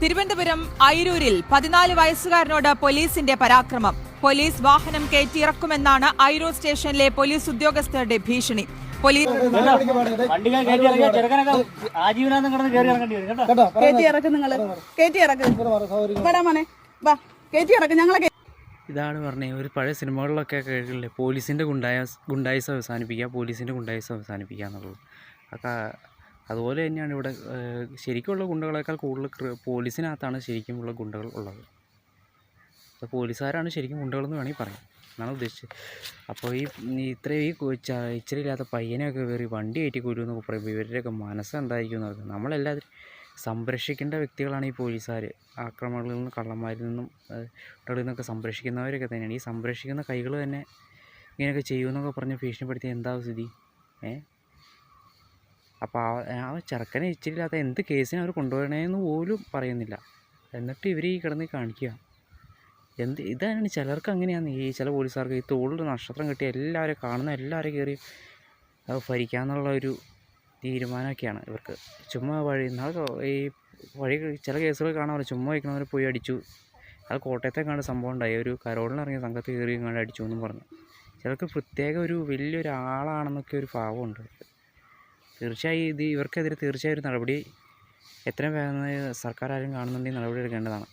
തിരുവനന്തപുരം ഐരൂരിൽ പതിനാല് വയസ്സുകാരനോട് പോലീസിന്റെ പരാക്രമം. പോലീസ് വാഹനം കയറ്റിയിറക്കുമെന്നാണ് ഐരൂർ സ്റ്റേഷനിലെ പോലീസ് ഉദ്യോഗസ്ഥരുടെ ഭീഷണി. പോലീസ് ഇതാണ് പറഞ്ഞത് ഒരു പഴയ സിനിമകളിലൊക്കെ കേട്ടിട്ടില്ലേ? പോലീസിന്റെ ഗുണ്ടായ ഗുണ്ടായിസ് അവസാനിപ്പിക്കുക പോലീസിന്റെ ഗുണ്ടായിസ് അവസാനിപ്പിക്കുക എന്നുള്ളത്. ഒക്കെ അതുപോലെ തന്നെയാണ് ഇവിടെ ശരിക്കുമുള്ള ഗുണ്ടകളേക്കാൾ കൂടുതൽ പോലീസിനകത്താണ് ശരിക്കുമുള്ള ഗുണ്ടകൾ ഉള്ളത്. അപ്പോൾ പോലീസുകാരാണ് ശരിക്കും ഗുണ്ടകളെന്ന് വേണമെങ്കിൽ പറയാം. എന്നാണ് ഉദ്ദേശിച്ചത്. അപ്പോൾ ഈ ഇത്രയും ഈ ഇച്ചിരി ഇല്ലാത്ത പയ്യനെയൊക്കെ കയറി വണ്ടി കയറ്റി കൊല്ലു എന്നൊക്കെ പറയുമ്പോൾ ഇവരുടെയൊക്കെ മനസ്സ് എന്തായിരിക്കും എന്ന് പറയുന്നത് നമ്മളെല്ലാവരും സംരക്ഷിക്കേണ്ട വ്യക്തികളാണ് ഈ പോലീസുകാർ ആക്രമണങ്ങളിൽ നിന്നും കള്ളന്മാരിൽ നിന്നും കുട്ടികളിൽ നിന്നൊക്കെ സംരക്ഷിക്കുന്നവരൊക്കെ തന്നെയാണ്. ഈ സംരക്ഷിക്കുന്ന കൈകൾ തന്നെ ഇങ്ങനെയൊക്കെ ചെയ്യുമെന്നൊക്കെ പറഞ്ഞ് ഭീഷണിപ്പെടുത്തി എന്താ സ്ഥിതി? ഏ അപ്പോൾ ആ ചെറുക്കനെ ഇച്ചിരില്ലാത്ത എന്ത് കേസിന് അവർ കൊണ്ടുപോകണേന്ന് പോലും പറയുന്നില്ല. എന്നിട്ട് ഇവർ ഈ കിടന്ന് കാണിക്കുക. എന്ത് ഇതാണ് ചിലർക്ക് അങ്ങനെയാണ് ഈ ചില പോലീസുകാർക്ക് ഈ തോളിൽ നക്ഷത്രം കിട്ടിയ എല്ലാവരും കാണുന്ന എല്ലാവരും കയറി ഭരിക്കാമെന്നുള്ള ഒരു തീരുമാനമൊക്കെയാണ് ഇവർക്ക്. ചുമ്മാ വഴി നാളെ ഈ വഴി ചില കേസുകൾ കാണാമല്ലോ ചുമ്മാ വയ്ക്കണവരെ പോയി അടിച്ചു. അത് കോട്ടയത്തെ കണ്ട് സംഭവം ഉണ്ടായി. ഒരു കരോളിനിറങ്ങിയ സംഘത്തിൽ കയറി കണ്ട് അടിച്ചു എന്നും പറഞ്ഞു. ചിലർക്ക് പ്രത്യേക ഒരു വലിയൊരാളാണെന്നൊക്കെ ഒരു ഭാവമുണ്ട്. തീർച്ചയായും ഇത് ഇവർക്കെതിരെ തീർച്ചയായും ഒരു നടപടി എത്രയും വേഗം സർക്കാർ ആരും കാണുന്നുണ്ടെങ്കിൽ നടപടി എടുക്കേണ്ടതാണ്.